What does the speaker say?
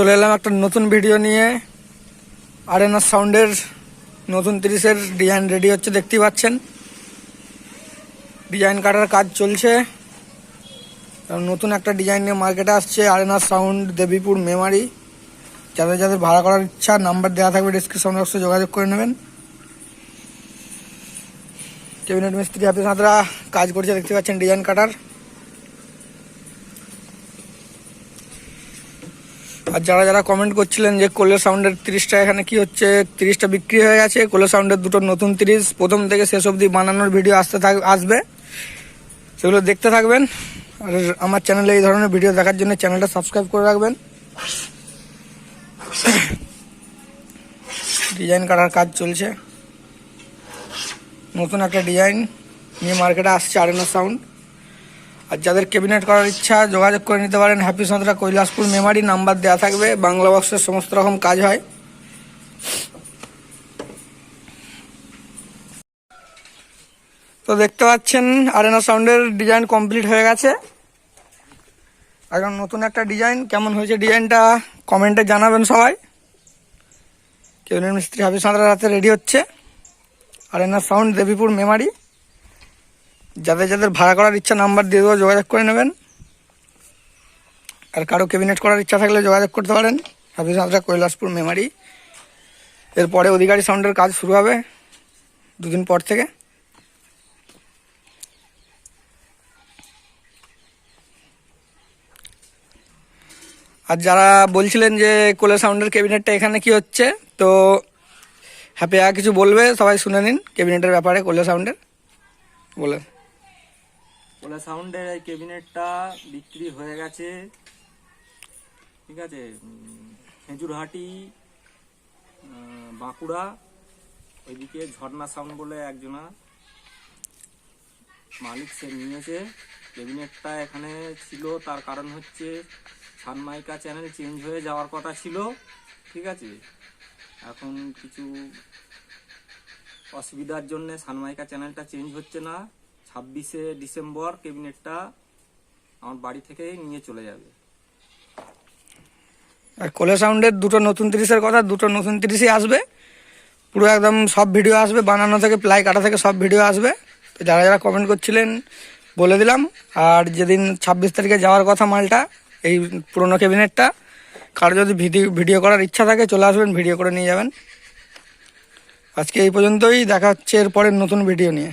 চলে এলাম একটা নতুন ভিডিও নিয়ে। আরেনার সাউন্ডের নতুন তিরিশের ডিজাইন রেডি হচ্ছে, দেখতেই পাচ্ছেন। ডিজাইন কাটার কাজ চলছে। আর নতুন একটা ডিজাইন নিয়ে মার্কেটে আসছে আরেনার সাউন্ড দেবীপুর মেমারি যাদের যাদের ভাড়া করার ইচ্ছা নাম্বার দেওয়া থাকবে ডিসক্রিপশন বক্সে যোগাযোগ করে নেবেন। ক্যাবিনেট মিস্ত্রি হাতে সাঁতরা কাজ করছে, দেখতে পাচ্ছেন ডিজাইন কাটার। আর যারা যারা কমেন্ট করছিলেন যে কোলে সাউন্ডের তিরিশটা এখানে কি হচ্ছে, তিরিশটা বিক্রি হয়ে গেছে কোলে সাউন্ডের দুটো নতুন তিরিশ, প্রথম থেকে শেষ অবধি বানানোর ভিডিও আসতে থাক, আসবে। সেগুলো দেখতে থাকবেন। আর আমার চ্যানেলে এই ধরনের ভিডিও দেখার জন্য চ্যানেলটা সাবস্ক্রাইব করে রাখবেন। ডিজাইন কাটার কাজ চলছে। নতুন একটা ডিজাইন নিয়ে মার্কেটে আসছে আরেনা সাউন্ড আর যাদের ক্যাবিনেট করার ইচ্ছা যোগাযোগ করে নিতে পারেন হ্যাপি সন্ত্রা কৈলাসপুর, মেমারি, নাম্বার দেওয়া থাকবে। বাংলা বক্সের সমস্ত রকম কাজ হয়। তো দেখতে পাচ্ছেন আরেনা সাউন্ডের ডিজাইন কমপ্লিট হয়ে গেছে। এখন নতুন একটা ডিজাইন কেমন হয়েছে ডিজাইনটা কমেন্টে জানাবেন সবাই। ক্যাবিনেট মিস্ত্রি হাফিজ সাঁতরার হাতে রেডি হচ্ছে। আরেনা সাউন্ড দেবীপুর মেমারি যাদের যাদের ভাড়া করার ইচ্ছা নাম্বার দিয়ে দেবো, যোগাযোগ করে নেবেন। আর কারও ক্যাবিনেট করার ইচ্ছা থাকলে যোগাযোগ করতে পারেন। হাফিজ হাজরা কৈলাসপুর মেমারি। এরপরে অধিকারী সাউন্ডের কাজ শুরু হবে দুদিন পর থেকে। আর যারা বলছিলেন যে কোলে সাউন্ডের ক্যাবিনেটটা এখানে কি হচ্ছে, তো হ্যাপি কিছু বলবে, সবাই শুনে নিন ক্যাবিনেটের ব্যাপারে কোলে সাউন্ডের। বলে ওলা সাউন্ডের এই ক্যাবিনেটটা বিক্রি হয়ে গেছে। ঠিক আছে? খেজুরহাটি বাঁকুড়া, ওইদিকে ঝর্ণা সাউন্ড বলে একজনা মালিক সে নিয়েছে। ক্যাবিনেটটা এখানে ছিল, তার কারণ হচ্ছে সানমাইকা চ্যানেল চেঞ্জ হয়ে যাওয়ার কথা ছিল। ঠিক আছে? এখন কিছু অসুবিধার জন্য সানমাইকা চ্যানেলটা চেঞ্জ হচ্ছে না। ছাব্বিশে ডিসেম্বর ক্যাবিনেটটা আমার বাড়ি থেকেই নিয়ে চলে যাবে। আর কোলে সাউন্ডের দুটো নতুন তিরিশের কথা, দুটো নতুন তিরিশই আসবে। পুরো একদম সব ভিডিও আসবে, বানানো থেকে, প্লাই কাটা থেকে সব ভিডিও আসবে। তো যারা যারা কমেন্ট করছিলেন, বলে দিলাম। আর যেদিন ছাব্বিশ তারিখে যাওয়ার কথা মালটা, এই পুরোনো ক্যাবিনেটটা, কারও যদি ভিডিও ভিডিও করার ইচ্ছা থাকে, চলে আসবেন, ভিডিও করে নিয়ে যাবেন। আজকে এই পর্যন্তই, দেখা হচ্ছে এরপরের নতুন ভিডিও নিয়ে।